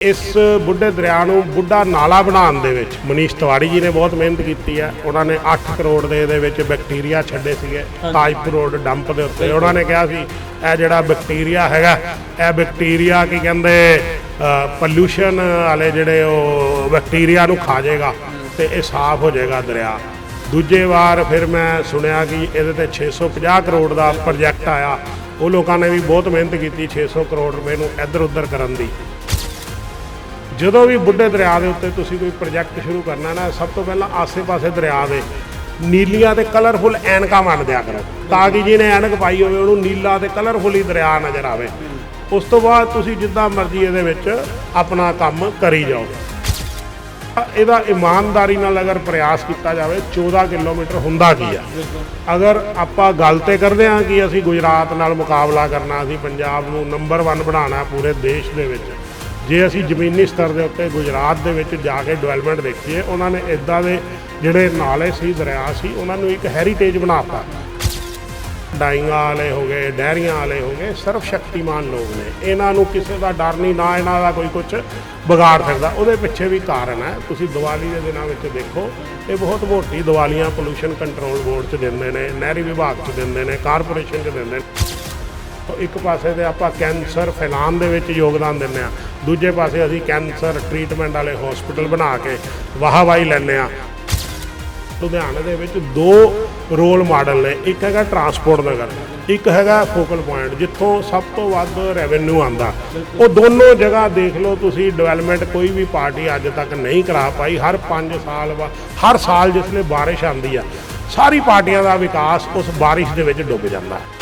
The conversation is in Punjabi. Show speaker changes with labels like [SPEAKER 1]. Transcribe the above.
[SPEAKER 1] ਇਸ ਬੁੱਢੇ ਦਰਿਆ ਨੂੰ ਬੁੱਢਾ ਨਾਲਾ ਬਣਾਉਣ ਦੇ ਵਿੱਚ ਮਨੀਸ਼ ਤਿਵਾੜੀ ਜੀ ਨੇ ਬਹੁਤ ਮਿਹਨਤ ਕੀਤੀ ਹੈ। ਉਹਨਾਂ ਨੇ 8 ਕਰੋੜ ਦੇ ਇਹਦੇ ਵਿੱਚ ਬੈਕਟੀਰੀਆ ਛੱਡੇ ਸੀਗੇ ਤਾਜਪੁਰ ਰੋਡ ਡੰਪ ਦੇ ਉੱਤੇ। ਉਹਨਾਂ ਨੇ ਕਿਹਾ ਸੀ ਇਹ ਜਿਹੜਾ ਬੈਕਟੀਰੀਆ ਹੈਗਾ ਇਹ ਬੈਕਟੀਰੀਆ ਕੀ ਕਹਿੰਦੇ ਪੋਲੂਸ਼ਨ ਵਾਲੇ ਜਿਹੜੇ ਉਹ ਬੈਕਟੀਰੀਆ ਨੂੰ ਖਾ ਜਾਏਗਾ ਤੇ ਇਹ ਸਾਫ਼ ਹੋ ਜਾਏਗਾ ਦਰਿਆ। ਦੂਜੇ ਵਾਰ ਫਿਰ ਮੈਂ ਸੁਣਿਆ ਕਿ ਇਹਦੇ ਤੇ 650 ਕਰੋੜ ਦਾ ਪ੍ਰੋਜੈਕਟ ਆਇਆ। ਉਹ ਲੋਕਾਂ ਨੇ ਵੀ ਬਹੁਤ ਮਿਹਨਤ ਕੀਤੀ 600 ਕਰੋੜ ਰੁਪਏ ਨੂੰ ਇੱਧਰ ਉੱਧਰ ਕਰਨ ਦੀ। ਜਦੋਂ ਵੀ ਬੁੱਢੇ ਦਰਿਆ ਦੇ ਉੱਤੇ ਤੁਸੀਂ ਕੋਈ ਪ੍ਰੋਜੈਕਟ ਸ਼ੁਰੂ ਕਰਨਾ ਨਾ, ਸਭ ਤੋਂ ਪਹਿਲਾਂ ਆਸੇ-ਪਾਸੇ ਦਰਿਆ ਦੇ ਨੀਲੀਆਂ ਤੇ ਕਲਰਫੁਲ ਐਨਕਾਂ ਵੰਡ ਦਿਆ ਕਰੋ। ਤਾਂ ਕਿ ਜਿਹਨੇ ਐਨਕ ਪਾਈ ਹੋਵੇ, ਉਹਨੂੰ ਨੀਲਾ ਤੇ ਕਲਰਫੁਲ ਹੀ ਦਰਿਆ ਨਜ਼ਰ ਆਵੇ। ਉਸ ਤੋਂ ਬਾਅਦ ਤੁਸੀਂ ਜਿੱਦਾਂ ਮਰਜ਼ੀ ਇਹਦੇ ਵਿੱਚ ਆਪਣਾ ਕੰਮ ਕਰੀ ਜਾਓ। ਇਹਦਾ ਇਮਾਨਦਾਰੀ ਨਾਲ ਅਗਰ ਪ੍ਰਯਾਸ ਕੀਤਾ ਜਾਵੇ 14 ਕਿਲੋਮੀਟਰ ਹੁੰਦਾ ਕੀ ਆ? ਅਗਰ ਆਪਾਂ ਗੱਲ ਤੇ ਕਰਦੇ ਹਾਂ ਕਿ ਅਸੀਂ ਗੁਜਰਾਤ ਨਾਲ ਮੁਕਾਬਲਾ ਕਰਨਾ, ਅਸੀਂ ਪੰਜਾਬ ਨੂੰ ਨੰਬਰ 1 ਬਣਾਉਣਾ ਪੂਰੇ ਦੇਸ਼ ਦੇ ਵਿੱਚ ਜੇ ਅਸੀਂ ਜ਼ਮੀਨੀ ਸਤਰ ਦੇ ਉੱਤੇ ਗੁਜਰਾਤ ਦੇ ਵਿੱਚ ਜਾ ਕੇ ਡਿਵੈਲਪਮੈਂਟ ਦੇਖੀਏ, ਉਹਨਾਂ ਨੇ ਇਦਾਂ ਦੇ ਜਿਹੜੇ ਨਾਲੇ ਸੀ, ਦਰਿਆ ਸੀ, ਉਹਨਾਂ ਨੂੰ ਇੱਕ ਹੈਰੀਟੇਜ ਬਣਾਤਾ। ਡਾਈਆਂ ਵਾਲੇ ਹੋ ਗਏ ਡਹਿਰੀਆਂ ਵਾਲੇ ਹੋ ਗਏ ਸਰਵ ਸ਼ਕਤੀਮਾਨ ਲੋਕ ਨੇ। ਇਹਨਾਂ ਨੂੰ ਕਿਸੇ ਦਾ ਡਰ ਨਹੀਂ, ਨਾ ਇਹਨਾਂ ਦਾ ਕੋਈ ਕੁਝ ਵਿਗਾੜ ਸਕਦਾ। ਉਹਦੇ ਪਿੱਛੇ ਵੀ ਕਾਰਨ ਹੈ। ਤੁਸੀਂ ਦੀਵਾਲੀ ਦੇ ਦਿਨਾਂ ਵਿੱਚ ਦੇਖੋ, ਇਹ ਬਹੁਤ ਮੋਟੀ ਦੀਵਾਲੀਆਂ ਪੋਲੂਸ਼ਨ ਕੰਟਰੋਲ ਬੋਰਡ 'ਚ ਦਿੰਦੇ ਨੇ, ਨਹਿਰੀ ਵਿਭਾਗ 'ਚ ਦਿੰਦੇ ਨੇ ਕਾਰਪੋਰੇਸ਼ਨ 'ਚ ਦਿੰਦੇ ਨੇ। ਇੱਕ ਪਾਸੇ ਤੇ ਆਪਾਂ ਕੈਂਸਰ ਫੈਲਾਉਣ ਦੇ ਵਿੱਚ ਯੋਗਦਾਨ ਦਿੰਦੇ ਆ ਦੂਜੇ ਪਾਸੇ ਅਸੀਂ ਕੈਂਸਰ ਟ੍ਰੀਟਮੈਂਟ ਵਾਲੇ ਹਸਪੀਟਲ ਬਣਾ ਕੇ ਵਾਹਵਾਈ ਲੈਂਦੇ ਆ ਲੁਧਿਆਣੇ ਦੇ ਵਿੱਚ ਦੋ ਰੋਲ ਮਾਡਲ ਨੇ, ਇੱਕ ਹੈਗਾ ਟਰਾਂਸਪੋਰਟ ਨਗਰ, ਇੱਕ ਹੈਗਾ ਫੋਕਲ ਪੁਆਇੰਟ ਜਿੱਥੋਂ ਸਭ ਤੋਂ ਵੱਧ ਰੈਵਨਿਊ ਆਂਦਾ ਉਹ ਦੋਨੋਂ ਜਗ੍ਹਾ ਦੇਖ ਲਓ ਤੁਸੀਂ ਡਿਵੈਲਪਮੈਂਟ ਕੋਈ ਵੀ ਪਾਰਟੀ ਅੱਜ ਤੱਕ ਨਹੀਂ ਕਰਾ ਪਾਈ, ਹਰ 5 ਸਾਲ ਬਾਅਦ ਹਰ ਸਾਲ ਜਿਸਲੇ ਬਾਰਿਸ਼ ਆਂਦੀ ਆ, ਸਾਰੀ ਪਾਰਟੀਆਂ ਦਾ ਵਿਕਾਸ ਉਸ ਬਾਰਿਸ਼ ਦੇ ਵਿੱਚ ਡੁੱਬ ਜਾਂਦਾ। ਹੈ